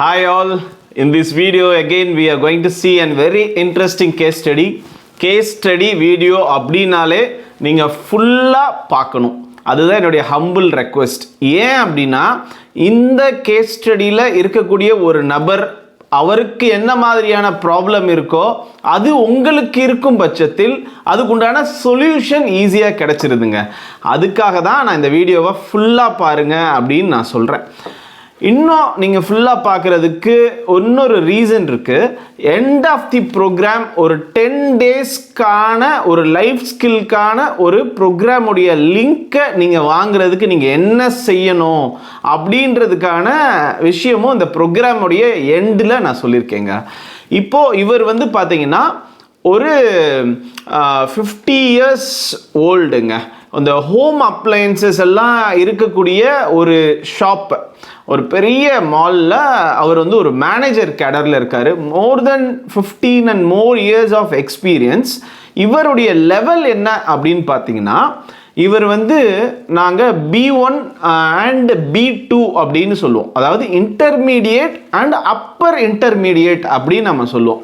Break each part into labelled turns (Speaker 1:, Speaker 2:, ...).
Speaker 1: Hi all, in this video again we are going to see and very interesting case study. Case study video அப்படின்னாலே நீங்கள் ஃபுல்லாக பார்க்கணும். அதுதான் என்னுடைய humble request ஏன் அப்படின்னா இந்த கேஸ் ஸ்டடியில் இருக்கக்கூடிய ஒரு நபர் அவருக்கு என்ன மாதிரியான ப்ராப்ளம் இருக்கோ அது உங்களுக்கு இருக்கும் பட்சத்தில் அதுக்குண்டான சொல்யூஷன் ஈஸியாக கிடச்சிருதுங்க. அதுக்காக தான் நான் இந்த வீடியோவை ஃபுல்லாக பாருங்கள் அப்படின்னு நான் சொல்கிறேன் இன்னும் நீங்கள் ஃபுல்லாக பார்க்குறதுக்கு இன்னொரு ரீசன் இருக்குது எண்ட் ஆஃப் தி ப்ரோக்ராம் ஒரு டென் டேஸ்க்கான ஒரு லைஃப் ஸ்கில்க்கான ஒரு ப்ரோக்ராமுடைய லிங்க்கை நீங்கள் வாங்குறதுக்கு நீங்கள் என்ன செய்யணும் அப்படின்றதுக்கான விஷயமும் இந்த ப்ரோக்ராமுடைய எண்டில் நான் சொல்லியிருக்கேங்க. இப்போது இவர் வந்து பார்த்தீங்கன்னா ஒரு ஃபிஃப்டி இயர்ஸ் ஓல்டுங்க அந்த ஹோம் அப்ளையன்சஸ் எல்லாம் இருக்கக்கூடிய ஒரு ஷாப் ஒரு பெரிய மாலில் அவர் வந்து ஒரு மேனேஜர் கேடரில் இருக்கார். More than fifteen and more years of experience இவருடைய லெவல் என்ன அப்படின்னு பார்த்தீங்கன்னா இவர் வந்து நாங்கள் B one and B two அப்படின்னு சொல்லுவோம். அதாவது இன்டர்மீடியேட் அண்ட் அப்பர் இன்டர்மீடியேட் அப்படின்னு நம்ம சொல்லுவோம்.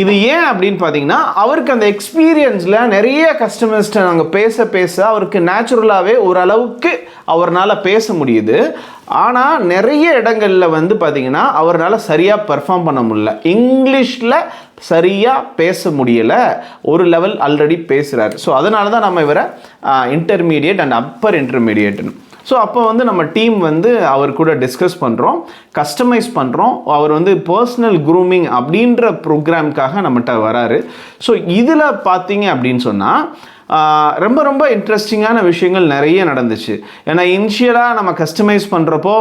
Speaker 1: இது ஏன் அப்படின்னு பார்த்தீங்கன்னா அவருக்கு அந்த எக்ஸ்பீரியன்ஸில் நிறைய கஸ்டமர்ஸ்ட்டை நாங்கள் பேச பேச அவருக்கு நேச்சுரலாகவே ஓரளவுக்கு அவரால் பேச முடியுது. ஆனால் நிறைய இடங்களில் வந்து பார்த்திங்கன்னா அவரால் சரியாக பெர்ஃபார்ம் பண்ண முடியல. இங்கிலீஷில் சரியாக பேச முடியலை. ஒரு லெவல் ஆல்ரெடி பேசுகிறாரு ஸோ அதனால தான் நம்ம இவரை இன்டர்மீடியட் அண்ட் அப்பர் இன்டர்மீடியட்னு ஸோ அப்போ வந்து நம்ம டீம் வந்து அவர் கூட டிஸ்கஸ் பண்ணுறோம் கஸ்டமைஸ் பண்ணுறோம் அவர் வந்து பர்சனல் க்ரூமிங் அப்படின்ற ப்ரோக்ராம்க்காக நம்மகிட்ட வராரு. ஸோ இதில் பார்த்தீங்க அப்படின்னு சொன்னால் ரொம்ப ரொம்ப இன்ட்ரெஸ்டிங்கான விஷயங்கள் நிறைய நடந்துச்சு. ஏன்னா இனிஷியலாக நம்ம கஸ்டமைஸ் பண்ணுறப்போ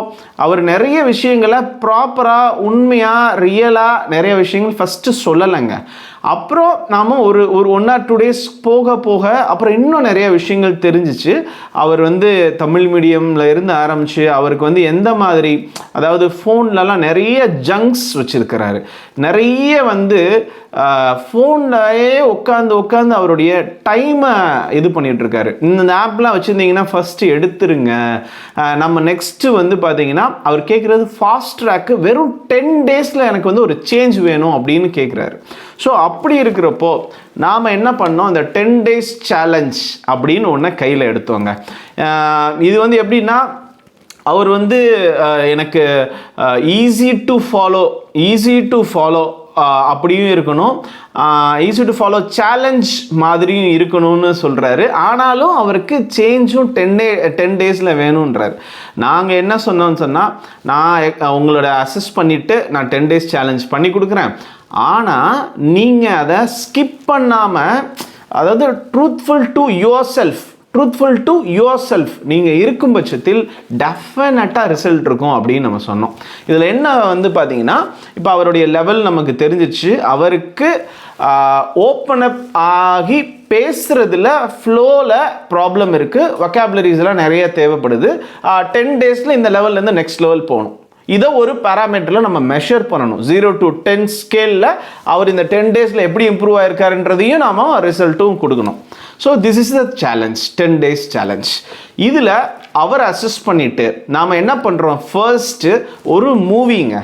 Speaker 1: அவர் நிறைய விஷயங்களை ப்ராப்பராக உண்மையாக ரியலாக நிறைய விஷயங்கள் ஃபஸ்ட்டு சொல்லலைங்க. அப்புறம் நாம் ஒரு ஒரு ஒன் ஆர் டூ டேஸ் போக போக அப்புறம் இன்னும் நிறைய விஷயங்கள் தெரிஞ்சிச்சு. அவர் வந்து தமிழ் மீடியமில் இருந்து ஆரம்பித்து அவருக்கு வந்து எந்த மாதிரி அதாவது ஃபோன்லலாம் நிறைய ஜங்க்ஸ் வச்சுருக்கிறாரு. நிறைய வந்து ஃபோன்லேயே உட்காந்து உட்காந்து அவருடைய டைமை இது பண்ணிகிட்ருக்காரு இந்த ஆப்லாம் வச்சுருந்தீங்கன்னா ஃபஸ்ட்டு எடுத்துருங்க. நம்ம நெக்ஸ்ட்டு வந்து பார்த்தீங்கன்னா அவர் கேட்குறது ஃபாஸ்ட் ட்ராக்கு வெறும் டென் டேஸில் எனக்கு வந்து ஒரு சேஞ்ச் வேணும் அப்படின்னு கேட்குறாரு ஸோ அப்படி இருக்கிறப்போ நாம் என்ன பண்ணோம்? இந்த டென் டேஸ் சேலஞ்ச் அப்படின்னு ஒன்று கையில் எடுத்தோங்க. இது வந்து எப்படின்னா அவர் வந்து எனக்கு easy to follow easy to follow அப்படியும் இருக்கணும். ஈஸி டு ஃபாலோ சேலஞ்ச் மாதிரியும் இருக்கணும்னு சொல்கிறாரு ஆனாலும் அவருக்கு சேஞ்சும் டென் டே டென் டேஸில் வேணுன்றார் நாங்கள் என்ன சொன்னோம்னு சொன்னால் நான் உங்களோட அசஸ் பண்ணிவிட்டு நான் டென் டேஸ் சேலஞ்ச் பண்ணி கொடுக்குறேன். ஆனால் நீங்கள் அதை ஸ்கிப் பண்ணாமல் அதாவது truthful to yourself truthful to yourself நீங்கள் இருக்கும் பட்சத்தில் டெஃபினட்டாக ரிசல்ட் இருக்கும் அப்படின்னு நம்ம சொன்னோம். இதில் என்ன வந்து பார்த்தீங்கன்னா இப்போ அவருடைய லெவல் நமக்கு தெரிஞ்சிச்சு. அவருக்கு ஓப்பன் அப் ஆகி பேசுகிறதுல ஃப்ளோவில் ப்ராப்ளம் இருக்குது வொக்காபுலரிஸ்லாம் நிறைய தேவைப்படுது. டென் டேஸில் இந்த லெவல்லேருந்து நெக்ஸ்ட் லெவல் போகணும். இதை ஒரு பேராமீட்டரில் நம்ம மெஷர் பண்ணணும். ஜீரோ டு டென் ஸ்கேலில் அவர் இந்த டென் டேஸில் எப்படி இம்ப்ரூவ் ஆயிருக்காருன்றதையும் நாம் ரிசல்ட்டும் கொடுக்கணும். So this is the challenge ten days challenge இதில் அவர் அசஸ் பண்ணிவிட்டு நாம் என்ன பண்ணுறோம் ஃபர்ஸ்ட்டு ஒரு மூவிங்க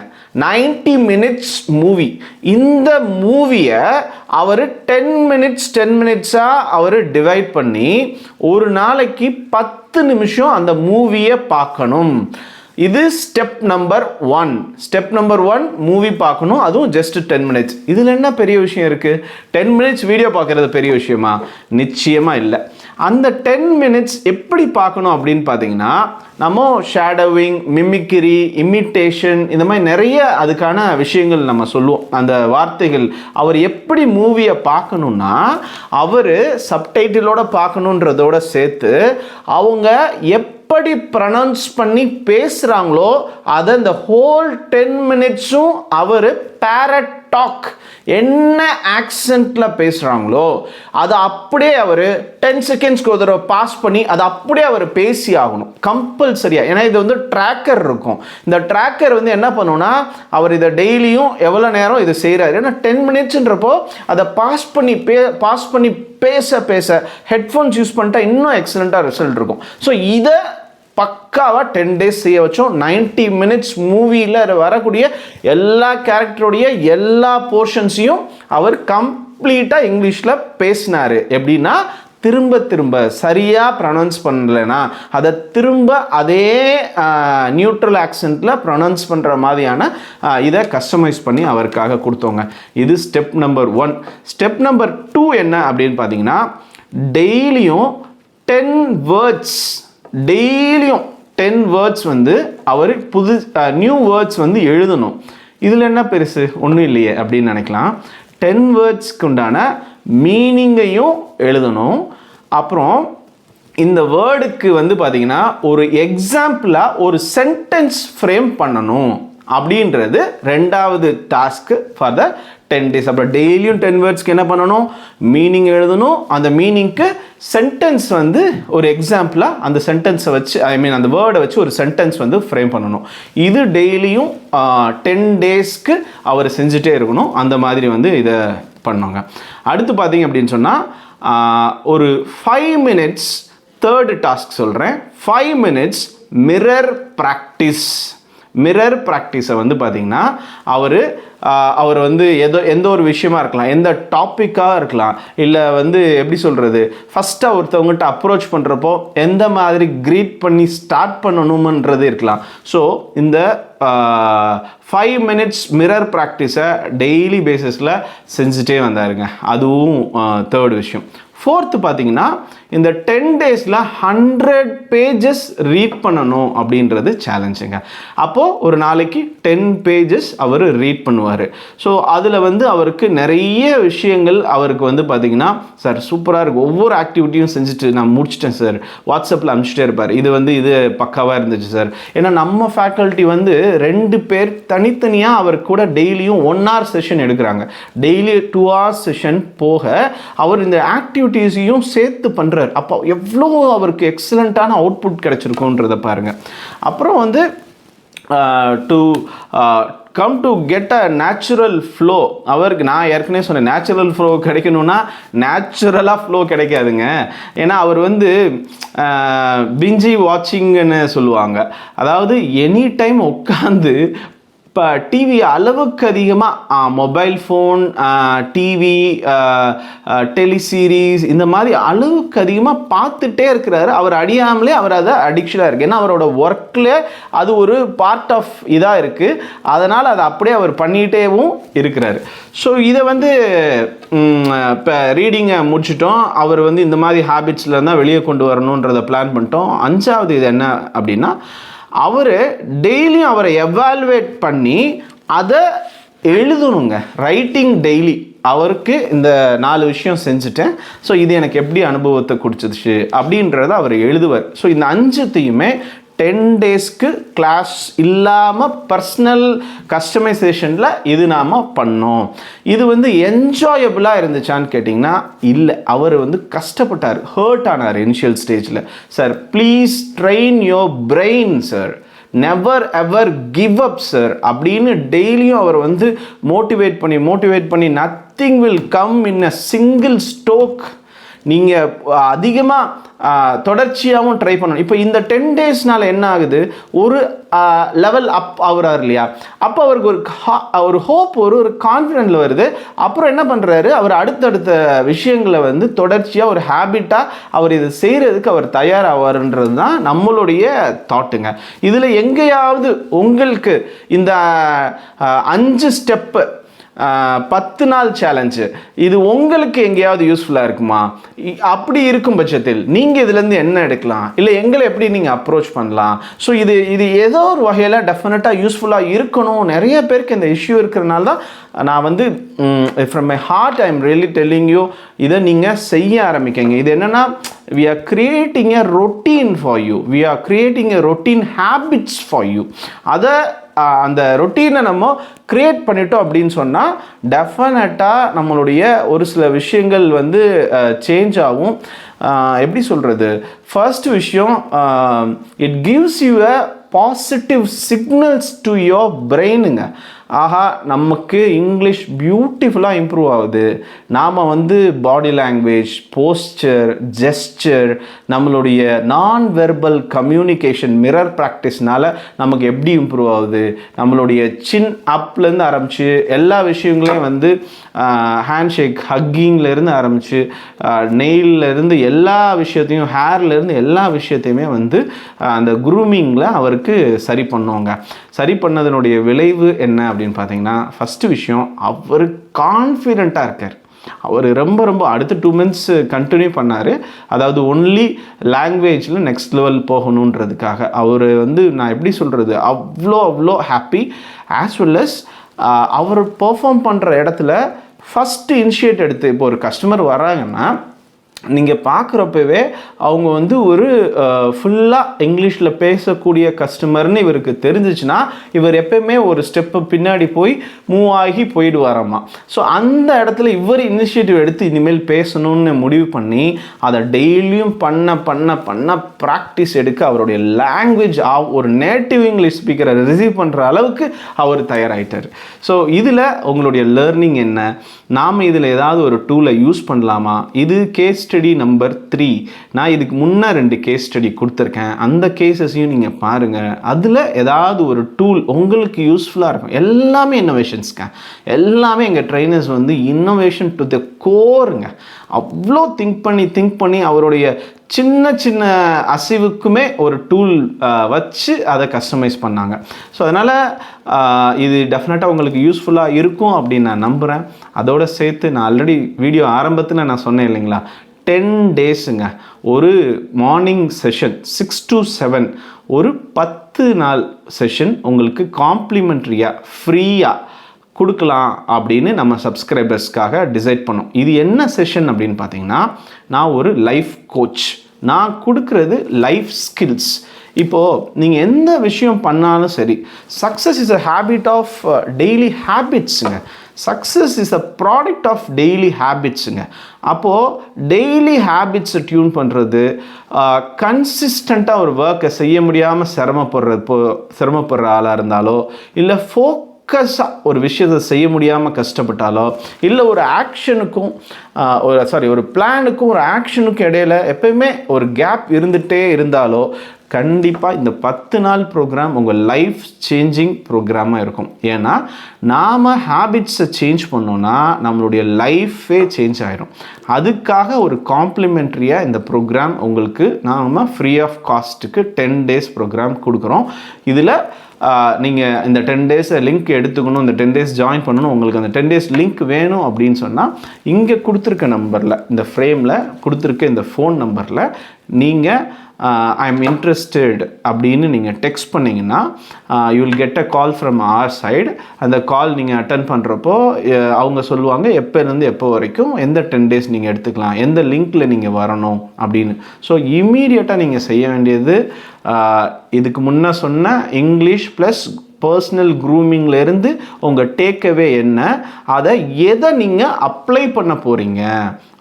Speaker 1: நைன்டி மினிட்ஸ் மூவி இந்த மூவியை அவர் டென் மினிட்ஸ் டென் மினிட்ஸாக அவர் டிவைட் பண்ணி ஒரு நாளைக்கு பத்து நிமிஷம் அந்த மூவியை பார்க்கணும். இது step number one step number one movie பார்க்கணும். அதுவும் ஜஸ்ட் டென் மினிட்ஸ் இதில் என்ன பெரிய விஷயம் இருக்குது டென் மினிட்ஸ் வீடியோ பார்க்குறது பெரிய விஷயமா? நிச்சயமாக இல்லை. அந்த டென் மினிட்ஸ் எப்படி பார்க்கணும் அப்படின்னு பார்த்தீங்கன்னா நம்ம ஷேடோவிங் மிமிக்கிரி இமிட்டேஷன் இந்த மாதிரி நிறைய அதுக்கான விஷயங்கள் நம்ம சொல்லுவோம். அந்த வார்த்தைகள். அவர் எப்படி மூவியை பார்க்கணுன்னா அவர் சப்டைட்டிலோட பார்க்கணுன்றதோட சேர்த்து அவங்க எப் எப்படி ப்ரனவுன்ஸ் பண்ணி பேசுகிறாங்களோ அதை இந்த ஹோல் டென் மினிட்ஸும் அவர் பேரட் டாக் என்ன ஆக்சென்ட்டில் பேசுகிறாங்களோ அதை அப்படியே அவர் டென் செகண்ட்ஸ்க்கு ஒரு தடவை பாஸ் பண்ணி அதை அப்படியே அவர் பேசி ஆகணும். கம்பல்சரியாக ஏன்னா இது வந்து ட்ராக்கர் இருக்கும். இந்த ட்ராக்கர் வந்து என்ன பண்ணுன்னா அவர் இதை டெய்லியும் எவ்வளோ நேரம் இதை செய்கிறாரு ஏன்னா டென் மினிட்ஸ்ன்றப்போ அதை பாஸ் பண்ணி பே பாஸ் பண்ணி பேச பேச ஹெட்ஃபோன்ஸ் யூஸ் பண்ணிட்டா இன்னும் எக்ஸலண்ட்டாக ரிசல்ட் இருக்கும். ஸோ இதை பக்காவாக டென் டேஸ் செய்ய வச்சோம். 90 மினிட்ஸ் மூவியில் வரக்கூடிய எல்லா கேரக்டருடைய எல்லா போர்ஷன்ஸையும் அவர் கம்ப்ளீட்டாக இங்கிலீஷில் பேசினார். எப்படின்னா திரும்ப திரும்ப சரியாக ப்ரொனவுன்ஸ் பண்ணலைன்னா அதை திரும்ப அதே நியூட்ரல் ஆக்சென்ட்டில் ப்ரொனவுன்ஸ் பண்ணுற மாதிரியான இதை கஸ்டமைஸ் பண்ணி அவருக்காக கொடுத்தோங்க. இது step number one step number two என்ன அப்படின்னு பார்த்தீங்கன்னா டெய்லியும் டென் வேர்ட்ஸ் டெய்லியும் டென் வேர்ட்ஸ் வந்து அவர் புது நியூ வேர்ட்ஸ் வந்து எழுதணும். இதில் என்ன பெருசு? ஒன்றும் இல்லையே அப்படின்னு நினைக்கலாம். டென் வேர்ட்ஸ்க்கு உண்டான மீனிங்கையும் எழுதணும். அப்புறம் இந்த வேர்டுக்கு வந்து பார்த்தீங்கன்னா ஒரு எக்ஸாம்பிளாக ஒரு சென்டென்ஸ் ஃப்ரேம் பண்ணணும். அப்படின்றது ரெண்டாவது task for the ten days அப்புறம் டெய்லியும் டென் வேர்ட்ஸ்க்கு என்ன பண்ணணும்? மீனிங் எழுதணும். அந்த மீனிங்க்கு சென்டென்ஸ் வந்து ஒரு எக்ஸாம்பிளாக அந்த சென்டென்ஸை வச்சு ஐ மீன் அந்த வேர்டை வச்சு ஒரு சென்டென்ஸ் வந்து ஃப்ரேம் பண்ணணும். இது டெய்லியும் டென் டேஸ்க்கு அவர் செஞ்சுட்டே இருக்கணும். அந்த மாதிரி வந்து இதை பண்ணோங்க அடுத்து பார்த்தீங்க அப்படின்னு சொன்னால் ஒரு ஃபைவ் மினிட்ஸ் தேர்டு டாஸ்க் சொல்கிறேன் five minutes mirror practice mirror ப்ராக்டிஸை வந்து பார்த்தீங்கன்னா அவர் அவர் வந்து எதோ எந்த ஒரு விஷயமா இருக்கலாம் எந்த டாப்பிக்காக இருக்கலாம் இல்லை வந்து எப்படி சொல்கிறது ஃபஸ்ட்டாக ஒருத்தவங்ககிட்ட அப்ரோச் பண்ணுறப்போ எந்த மாதிரி க்ரீட் பண்ணி ஸ்டார்ட் பண்ணணுமன்றது இருக்கலாம். ஸோ இந்த ஃபைவ் மினிட்ஸ் மிரர் ப்ராக்டிஸை டெய்லி பேசிஸில் செஞ்சுட்டே வந்தாருங்க. அதுவும் தேர்ட் விஷயம். ஃபோர்த்து பார்த்தீங்கன்னா இந்த டென் டேஸில் ஹண்ட்ரட் பேஜஸ் ரீட் பண்ணணும் அப்படின்றது சேலஞ்சுங்க அப்போது ஒரு நாளைக்கு டென் பேஜஸ் அவர் ரீட் பண்ணுவார். ஸோ அதில் வந்து அவருக்கு நிறைய விஷயங்கள் அவருக்கு வந்து பார்த்திங்கன்னா சார் சூப்பராக இருக்கும் ஒவ்வொரு ஆக்டிவிட்டியும் செஞ்சுட்டு நான் முடிச்சிட்டேன் சார் வாட்ஸ்அப்பில் அனுப்பிச்சிட்டே இருப்பார். இது வந்து இது பக்காவாக இருந்துச்சு சார் ஏன்னா நம்ம ஃபேக்கல்ட்டி வந்து ரெண்டு பேர் தனித்தனியாக அவர் கூட டெய்லியும் ஒன் ஹவர் செஷன் எடுக்கிறாங்க. டெய்லி டூ ஹவர்ஸ் செஷன் போக அவர் இந்த ஆக்டிவிட்டீஸையும் சேர்த்து பண்ணுற பண்ணுறாரு அப்போ எவ்வளோ அவருக்கு எக்ஸலண்ட்டான அவுட்புட் கிடச்சிருக்குன்றதை பாருங்கள் அப்புறம் வந்து to come to get a natural flow அவருக்கு நான் ஏற்கனவே சொன்னேன் நேச்சுரல் ஃப்ளோ கிடைக்கணும்னா நேச்சுரலாக ஃப்ளோ கிடைக்காதுங்க. ஏன்னா அவர் வந்து பிஞ்சி வாட்சிங்னு சொல்லுவாங்க. அதாவது எனி டைம் உட்காந்து இப்போ டிவி அளவுக்கு அதிகமாக மொபைல் ஃபோன் டிவி டெலிசீரீஸ் இந்த மாதிரி அளவுக்கு அதிகமாக பார்த்துட்டே இருக்கிறாரு. அவர் அடியாமலே அவர் அதை அடிக்ஷனாக இருக்குது ஏன்னா அவரோட ஒர்க்கில் அது ஒரு பார்ட் ஆஃப் இதாக இருக்குது அதனால் அதை அப்படியே அவர் பண்ணிகிட்டேவும் இருக்கிறாரு. ஸோ இதை வந்து இப்போ ரீடிங்கை முடிச்சிட்டோம். அவர் வந்து இந்த மாதிரி ஹேபிட்ஸில் இருந்தால் வெளியே கொண்டு வரணுன்றதை பிளான் பண்ணிட்டோம். அஞ்சாவது இது என்ன அப்படின்னா அவர் டெய்லியும் அவரை எவால்வேட் பண்ணி அதை எழுதணுங்க. ரைட்டிங் டெய்லி அவருக்கு இந்த நாலு விஷயம் செஞ்சுட்டேன். ஸோ இது எனக்கு எப்படி அனுபவத்தை கொடுத்துச்சு அப்படின்றத அவர் எழுதுவார். ஸோ இந்த அஞ்சுத்தையுமே டென் டேஸ்க்கு கிளாஸ் இல்லாமல் பர்சனல் கஸ்டமைசேஷனில் இது நாம் பண்ணோம். இது வந்து என்ஜாயபுளாக இருந்துச்சான்னு கேட்டிங்கன்னா இல்லை. அவர் வந்து கஷ்டப்பட்டார். ஹர்ட் ஆனார் இனிஷியல் ஸ்டேஜில் sir please train your brain sir never ever give up sir அப்படின்னு டெய்லியும் அவர் வந்து மோட்டிவேட் பண்ணி மோட்டிவேட் பண்ணி nothing will come in a single stroke நீங்கள் அதிகமாக தொடர்ச்சியாகவும் ட்ரை பண்ணணும். இப்போ இந்த டென் டேஸ்னால் என்ன ஆகுது? ஒரு லெவல் அப் ஆகுறாரு இல்லையா? அப்போ அவருக்கு ஒரு ஒரு ஹோப் ஒரு ஒரு கான்ஃபிடென்ட்ல வருது. அப்புறம் என்ன பண்ணுறாரு அவர் அடுத்தடுத்த விஷயங்களை வந்து தொடர்ச்சியாக ஒரு ஹேபிட்டாக அவர் இது செய்கிறதுக்கு அவர் தயாராவாருன்றது தான் நம்மளுடைய தாட்டுங்க இதில் எங்கேயாவது உங்களுக்கு இந்த அஞ்சு ஸ்டெப்பு பத்து நாள் சேலஞ்சு இது உங்களுக்கு எங்கேயாவது யூஸ்ஃபுல்லாக இருக்குமா? அப்படி இருக்கும் பட்சத்தில் நீங்கள் இதுலேருந்து என்ன எடுக்கலாம்? இல்லை எங்களை எப்படி நீங்கள் அப்ரோச் பண்ணலாம்? ஸோ இது இது ஏதோ ஒரு வகையில் டெஃபினட்டாக யூஸ்ஃபுல்லாக இருக்கணும். நிறைய பேருக்கு இந்த இஷ்யூ இருக்கிறனால தான் நான் வந்து from my heart I am really telling you இதை நீங்கள் செய்ய ஆரம்பிக்கங்க. இது என்னென்னா we are creating a routine for you we are creating a routine habits for you அதை அந்த ரொட்டீனை நம்ம க்ரியேட் பண்ணிட்டோம் அப்படின்னு சொன்னால் டெஃபினட்டாக நம்மளுடைய ஒரு சில விஷயங்கள் வந்து சேஞ்ச் ஆகும். எப்படி சொல்கிறது ஃபர்ஸ்ட் விஷயம் it gives you a positive signals to your பிரெயினுங்க ஆஹா நமக்கு இங்கிலீஷ் பியூட்டிஃபுல்லாக இம்ப்ரூவ் ஆகுது. நாம் வந்து பாடி லாங்குவேஜ் போஸ்டர் ஜெஸ்டர் நம்மளுடைய நான் வெர்பல் கம்யூனிகேஷன் மிரர் ப்ராக்டிஸ்னால நமக்கு எப்படி இம்ப்ரூவ் ஆகுது? நம்மளுடைய சின் அப்லேருந்து ஆரம்பித்து எல்லா விஷயங்களையும் வந்து ஹேண்ட்ஷேக் ஹக்கிங்லேருந்து ஆரம்பித்து நெயிலேருந்து எல்லா விஷயத்தையும் ஹேர்லேருந்து எல்லா விஷயத்தையுமே வந்து அந்த குரூமிங்கில் அவருக்கு சரி பண்ணுவாங்க. சரி பண்ணதனுடைய விளைவு என்ன அப்படின்னு பார்த்தீங்கன்னா ஃபஸ்ட்டு விஷயம் அவர் கான்ஃபிடெண்ட்டாக இருக்கார். அவர் ரொம்ப ரொம்ப அடுத்த டூ மந்த்ஸ் கண்டினியூ பண்ணார். அதாவது ஒன்லி லாங்குவேஜில் நெக்ஸ்ட் லெவல் போகணுன்றதுக்காக. அவர் வந்து நான் எப்படி சொல்கிறது அவ்வளோ அவ்வளோ ஹாப்பி ஆஸ் வெல் அஸ் அவர் பெர்ஃபார்ம் பண்ணுற இடத்துல ஃபஸ்ட்டு இனிஷியேட் எடுத்து இப்போ ஒரு கஸ்டமர் வராங்கன்னா நீங்கள் பார்க்குறப்பவே அவங்க வந்து ஒரு ஃபுல்லாக இங்கிலீஷில் பேசக்கூடிய கஸ்டமர்னு இவருக்கு தெரிஞ்சிச்சுன்னா இவர் எப்பயுமே ஒரு ஸ்டெப்பு பின்னாடி போய் மூவ் ஆகி போயிடுவாராம்மா ஸோ அந்த இடத்துல இவர் இனிஷியேட்டிவ் எடுத்து இனிமேல் பேசணும்னு முடிவு பண்ணி அதை டெய்லியும் பண்ண பண்ண பண்ண ப்ராக்டிஸ் எடுக்க அவருடைய லாங்குவேஜ் ஒரு நேட்டிவ் இங்கிலீஷ் ஸ்பீக்கரை ரிசீவ் பண்ணுற அளவுக்கு அவர் தயாராகிட்டார் ஸோ இதில் உங்களுடைய லேர்னிங் என்ன? நாம் இதில் ஏதாவது ஒரு டூலை யூஸ் பண்ணலாமா? இது கேஸ் ஸ்டடி நம்பர் த்ரீ நான் இதுக்கு முன்னே ரெண்டு கேஸ் ஸ்டடி கொடுத்துருக்கேன். அந்த கேசஸையும் நீங்கள் பாருங்கள் அதில் ஏதாவது ஒரு டூல் உங்களுக்கு யூஸ்ஃபுல்லாக இருக்கும். எல்லாமே இன்னோவேஷன்ஸ்ங்க எல்லாமே எங்கள் ட்ரைனர்ஸ் வந்து இன்னோவேஷன் டு த கோருங்க அவ்வளோ திங்க் பண்ணி திங்க் பண்ணி அவருடைய சின்ன சின்ன அசைவுக்குமே ஒரு டூல் வச்சு அதை கஸ்டமைஸ் பண்ணாங்க. ஸோ அதனால் இது டெஃபினட்டாக உங்களுக்கு யூஸ்ஃபுல்லாக இருக்கும் அப்படின்னு நான் நம்புகிறேன் அதோடு சேர்த்து நான் ஆல்ரெடி வீடியோ ஆரம்பத்தில் நான் சொன்னேன் இல்லைங்களா? டென் டேஸுங்க ஒரு morning session six to seven ஒரு பத்து நாள் செஷன் உங்களுக்கு காம்ப்ளிமெண்ட்ரியாக ஃப்ரீயாக கொடுக்கலாம் அப்படின்னு நம்ம சப்ஸ்கிரைபர்ஸ்க்காக டிசைட் பண்ணோம். இது என்ன செஷன் அப்படின்னு பார்த்தீங்கன்னா நான் ஒரு லைஃப் கோச் நான் கொடுக்குறது லைஃப் ஸ்கில்ஸ் இப்போது நீங்கள் எந்த விஷயம் பண்ணாலும் சரி success is a habit of daily ஹேபிட்ஸுங்க success is a product of daily ஹேபிட்ஸுங்க அப்போது டெய்லி ஹேபிட்ஸை டியூன் பண்ணுறது கன்சிஸ்டண்ட்டாக ஒரு ஒர்க்கை செய்ய முடியாமல் சிரமப்படுறது இப்போ சிரமப்படுற ஆளாக இருந்தாலோ இல்லை ஃபோக் ஃபோக்கஸாக ஒரு விஷயத்தை செய்ய முடியாமல் கஷ்டப்பட்டாலோ இல்லை ஒரு ஆக்ஷனுக்கும் ஒரு சாரி ஒரு பிளானுக்கும் ஒரு ஆக்ஷனுக்கும் இடையில எப்பயுமே ஒரு கேப் இருந்துகிட்டே இருந்தாலோ கண்டிப்பாக இந்த பத்து நாள் ப்ரோக்ராம் உங்கள் லைஃப் சேஞ்சிங் ப்ரோக்ராமாக இருக்கும். ஏன்னா நாம் ஹேபிட்ஸை சேஞ்ச் பண்ணோன்னா நம்மளுடைய லைஃபே சேஞ்ச் ஆகிடும் அதுக்காக ஒரு காம்ப்ளிமெண்ட்ரியாக இந்த ப்ரோக்ராம் உங்களுக்கு நாம் ஃப்ரீ ஆஃப் காஸ்ட்டுக்கு டென் டேஸ் ப்ரோக்ராம் கொடுக்குறோம். இதில் நீங்கள் இந்த டென் டேஸ் லிங்க் எடுத்துக்கணும் இந்த டென் டேஸ் ஜாயின் பண்ணணும் உங்களுக்கு அந்த டென் டேஸ் லிங்க் வேணும் அப்படின்னு சொன்னால் இங்கே கொடுத்துருக்க நம்பரில் இந்த ஃப்ரேமில் கொடுத்துருக்க இந்த ஃபோன் நம்பரில் நீங்கள் ஐ எம் இன்ட்ரெஸ்டட் அப்படின்னு நீங்கள் டெக்ஸ்ட் பண்ணிங்கன்னா you will get a call from our side அந்த கால் நீங்கள் அட்டன் பண்ணுறப்போ அவங்க சொல்லுவாங்க எப்போலேருந்து எப்போ வரைக்கும் எந்த டென் டேஸ் நீங்கள் எடுத்துக்கலாம் எந்த லிங்க்கில் நீங்கள் வரணும் அப்படின்னு. ஸோ இமீடியட்டாக நீங்கள் செய்ய வேண்டியது இதுக்கு முன்னே சொன்ன இங்கிலீஷ் ப்ளஸ் பர்சனல் க்ரூமிங்லேருந்து உங்கள் டேக்அவே என்ன? அதை எதை நீங்கள் அப்ளை பண்ண போகிறீங்க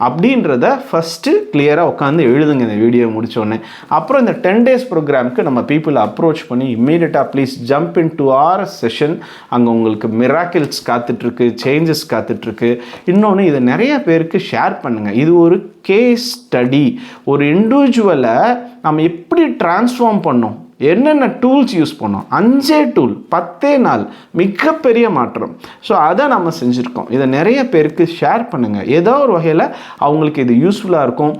Speaker 1: அப்படின்றத ஃபஸ்ட்டு கிளியராக உட்காந்து எழுதுங்க இந்த வீடியோ முடித்தோடனே அப்புறம் இந்த டென் டேஸ் ப்ரோக்ராமுக்கு நம்ம பீப்புளை அப்ரோச் பண்ணி இம்மீடியட்டாக please jump into our session அங்கே உங்களுக்கு மிராக்கிள்ஸ் காத்துட்ருக்கு சேஞ்சஸ் காத்துட்ருக்கு. இன்னொன்று இதை நிறைய பேருக்கு ஷேர் பண்ணுங்கள் இது ஒரு கேஸ் ஸ்டடி ஒரு இண்டிவிஜுவலை நம்ம எப்படி டிரான்ஸ்ஃபார்ம் பண்ணோம்? என்னென்ன டூல்ஸ் யூஸ் பண்ணோம்? அஞ்சே டூல் பத்தே நாள் மிகப்பெரிய மாற்றம். ஸோ அதை நம்ம செஞ்சுருக்கோம். இதை நிறைய பேருக்கு ஷேர் பண்ணுங்கள் ஏதோ ஒரு வகையில் அவங்களுக்கு இது யூஸ்ஃபுல்லாக இருக்கும்.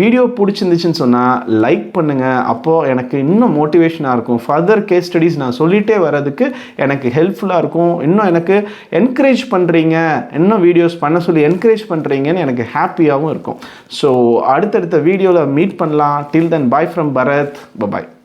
Speaker 1: வீடியோ பிடிச்சிருந்துச்சின்னு சொன்னால் லைக் பண்ணுங்கள் அப்போது எனக்கு இன்னும் மோட்டிவேஷனாக இருக்கும். ஃபர்தர் கேஸ் ஸ்டடீஸ் நான் சொல்லிகிட்டே வர்றதுக்கு எனக்கு ஹெல்ப்ஃபுல்லாக இருக்கும். இன்னும் எனக்கு என்கரேஜ் பண்ணுறீங்க இன்னும் வீடியோஸ் பண்ண சொல்லி என்கரேஜ் பண்ணுறீங்கன்னு எனக்கு ஹாப்பியாகவும் இருக்கும். ஸோ அடுத்தடுத்த வீடியோவில் மீட் பண்ணலாம். Till then bye from Bharat Babai